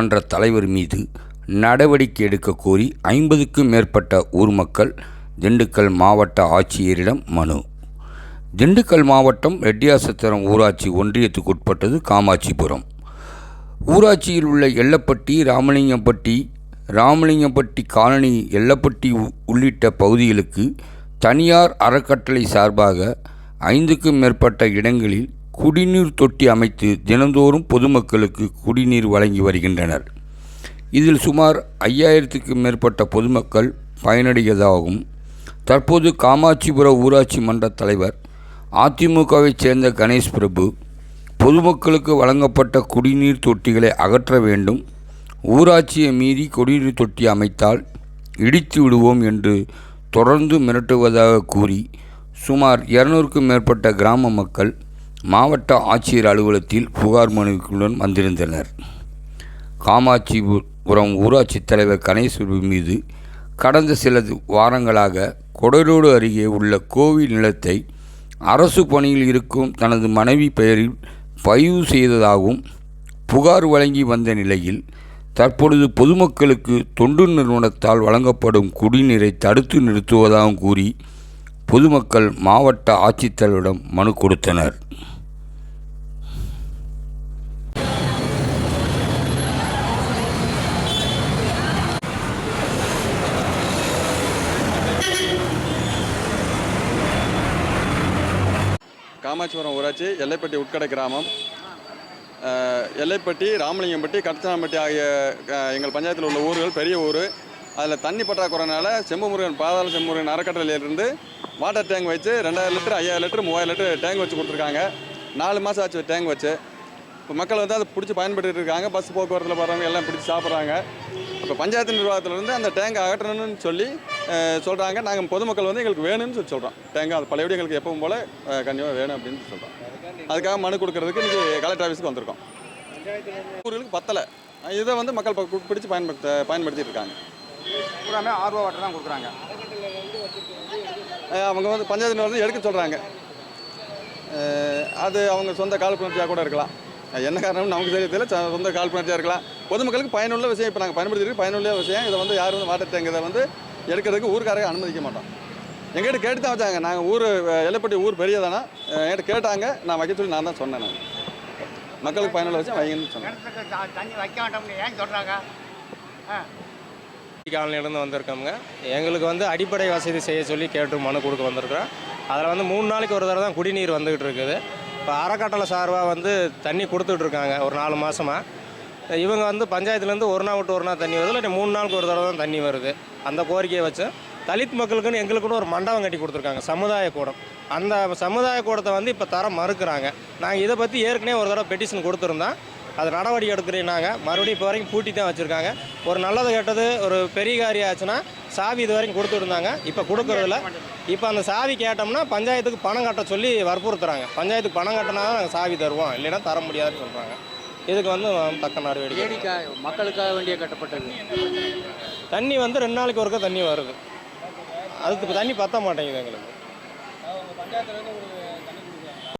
மன்ற தலைவர் மீது நடவடிக்கை எடுக்க கோரி ஐம்பதுக்கும் மேற்பட்ட ஊர் மக்கள் திண்டுக்கல் மாவட்ட ஆட்சியரிடம் மனு. திண்டுக்கல் மாவட்டம் ரெட்டியாசத்திரம் ஊராட்சி ஒன்றியத்துக்குட்பட்டது காமாட்சிபுரம். ஊராட்சியில் உள்ள எல்லப்பட்டி ராமலிங்கம்பட்டி ராமலிங்கம்பட்டி காலனி எல்லப்பட்டி உள்ளிட்ட பகுதிகளுக்கு தனியார் அறக்கட்டளை சார்பாக ஐந்துக்கும் மேற்பட்ட இடங்களில் குடிநீர் தொட்டி அமைத்து தினந்தோறும் பொதுமக்களுக்கு குடிநீர் வழங்கி வருகின்றனர். இதில் சுமார் ஐயாயிரத்துக்கும் மேற்பட்ட பொதுமக்கள் பயனடைவதாகவும் தற்போது காமாட்சிபுர ஊராட்சி மன்ற தலைவர் அதிமுகவைச் சேர்ந்த கணேஷ் பிரபு பொதுமக்களுக்கு வழங்கப்பட்ட குடிநீர் தொட்டிகளை அகற்ற வேண்டும் ஊராட்சியை மீறி குடிநீர் தொட்டி அமைத்தால் இடித்து விடுவோம் என்று தொடர்ந்து மிரட்டுவதாக கூறி சுமார் இருநூறுக்கும் மேற்பட்ட கிராம மக்கள் மாவட்ட ஆட்சியர் அலுவலகத்தில் புகார் மனுக்களுடன் வந்திருந்தனர். காமாட்சிபுரம் ஊராட்சி தலைவர் கணேஸ்வரு மீது கடந்த சில வாரங்களாக கொடரோடு அருகே உள்ள கோவில் நிலத்தை அரசு பணியில் இருக்கும் தனது மனைவி பெயரில் பதிவு செய்ததாகவும் புகார் வழங்கி வந்த நிலையில் தற்பொழுது பொதுமக்களுக்கு தொண்டு நிறுவனத்தால் வழங்கப்படும் குடிநீரை தடுத்து நிறுத்துவதாகவும் கூறி பொதுமக்கள் மாவட்ட ஆட்சித்தலைவரிடம் மனு கொடுத்தனர். காமாட்சிபுரம் ஊராட்சி எல்லைப்பட்டி உட்கடை கிராமம். எல்லைப்பட்டி ராமலிங்கம்பட்டி கட்டச்சனாம்பட்டி ஆகிய எங்கள் பஞ்சாயத்தில் உள்ள ஊர்கள் பெரிய ஊர். அதில் தண்ணி பற்றாக்குறைனால செம்புமுருகன் பாதாள செம்புமுருகன் அறக்கட்டளையிலிருந்து வாட்டர் டேங்க் வச்சு ரெண்டாயிரம் லிட்டர் ஐயாயிரம் லிட்டர் மூவாயிரம் லிட்டர் டேங்க் வச்சு கொடுத்துருக்காங்க. நாலு மாதம் ஆச்சு டேங்க் வச்சு. இப்போ மக்கள் வந்து அதை பிடிச்சி பயன்படுத்திட்டு இருக்காங்க. பஸ் போக்குவரத்தில் போகிறவங்க எல்லாம் பிடிச்சி சாப்பிட்றாங்க. இப்போ பஞ்சாயத்து நிர்வாகத்திலேருந்து அந்த டேங்கை அகற்றணும்னு சொல்லி சொல்கிறாங்க நாங்கள் பொதுமக்கள் வந்து எங்களுக்கு வேணும்னு சொல்லி சொல்கிறோம் டேங்க் அது பழையபடி எங்களுக்கு எப்பவும் போல் கண்டிப்பாக வேணும் அப்படின்னு சொல்கிறோம் அதுக்காக மனு கொடுக்கறதுக்கு இன்றைக்கி கலெக்டர் ஆஃபீஸுக்கு வந்திருக்கோம். ஊர்களுக்கு பத்தலை. இதை வந்து மக்கள் ப- பிடிச்சி பயன்படுத்த பயன்படுத்திட்டு இருக்காங்க. பூராமே ஆர்வ வாட்டர் தான் கொடுக்குறாங்க. அவங்க வந்து பஞ்சாயத்து வந்து எடுக்க சொல்கிறாங்க அது அவங்க சொந்த காழ்ப்புணர்ச்சியாக கூட இருக்கலாம். என்ன காரணம்னு நமக்கு தெரியல. சொந்த காழ்ப்புணர்ச்சியாக இருக்கலாம். பொதுமக்களுக்கு பயனுள்ள விஷயம் இப்போ நாங்கள் பயன்படுத்திட்டு பயனுள்ள விஷயம். இதை வந்து யாரும் வந்து வாட்டர் டேங்க் இதை வந்து எடுக்கிறதுக்கு ஊருக்காரங்க அனுமதிக்க மாட்டோம். எங்கிட்ட கேட்டு தான் வச்சாங்க. நாங்கள் ஊர் எல்லைப்பட்டி ஊர் பெரியதானா? என்கிட்ட கேட்டாங்க. நான் வைக்க சொல்லி நான் தான் சொன்னேன் நான். மக்களுக்கு பயனுள்ள விஷயம் வைங்கன்னு சொன்னேன். தண்ணி வைக்க மாட்டோம்னு ஏன் சொல்கிறாங்க காலனிலேருந்து வந்திருக்கோங்க எங்களுக்கு வந்து அடிப்படை வசதி செய்ய சொல்லி கேட்டு மனு கொடுக்க வந்திருக்கிறோம். அதில் வந்து மூணு நாளைக்கு ஒரு தடவை தான் குடிநீர் வந்துகிட்டு இருக்குது. இப்போ அறக்கட்டளை சார்பாக வந்து தண்ணி கொடுத்துட்டு இருக்காங்க ஒரு நாலு மாதமாக இவங்க வந்து பஞ்சாயத்துலேருந்து ஒரு நாள் விட்டு ஒரு நாள் தண்ணி வருது இல்லை மூணு நாளுக்கு ஒரு தடவை தான் தண்ணி வருது. அந்த கோரிக்கையை வச்சு தலித் மக்களுக்குன்னு எங்களுக்குன்னு ஒரு மண்டபம் கட்டி கொடுத்துருக்காங்க சமுதாய கூடம். அந்த சமுதாய கூடத்தை வந்து இப்போ தர மறுக்கிறாங்க. நாங்கள் இதை பற்றி ஏற்கனவே ஒரு தடவை பெட்டிஷன் கொடுத்துருந்தோம். அது நடவடிக்கை எடுக்கிறீனாங்க மறுபடியும் இப்போ வரைக்கும் பூட்டி தான் வச்சுருக்காங்க. ஒரு நல்லது கெட்டது ஒரு பெரிய காரியம் ஆச்சுன்னா சாவி இது வரைக்கும் கொடுத்துருந்தாங்க இப்போ கொடுக்கறதில்ல இப்போ அந்த சாவி கேட்டோம்னா பஞ்சாயத்துக்கு பணம் கட்ட சொல்லி வற்புறுத்துறாங்க. பஞ்சாயத்துக்கு பணம் கட்டினா தான் நாங்கள் சாவி தருவோம். இல்லைன்னா தர முடியாதுன்னு சொல்கிறாங்க இதுக்கு வந்து தக்க நடவடிக்கை மக்களுக்காக வேண்டிய கட்டப்பட்டது. தண்ணி வந்து ரெண்டு நாளைக்கு ஒருக்கா தண்ணி வருது. அதுக்கு தண்ணி பத்த மாட்டேங்குது எங்களுக்கு.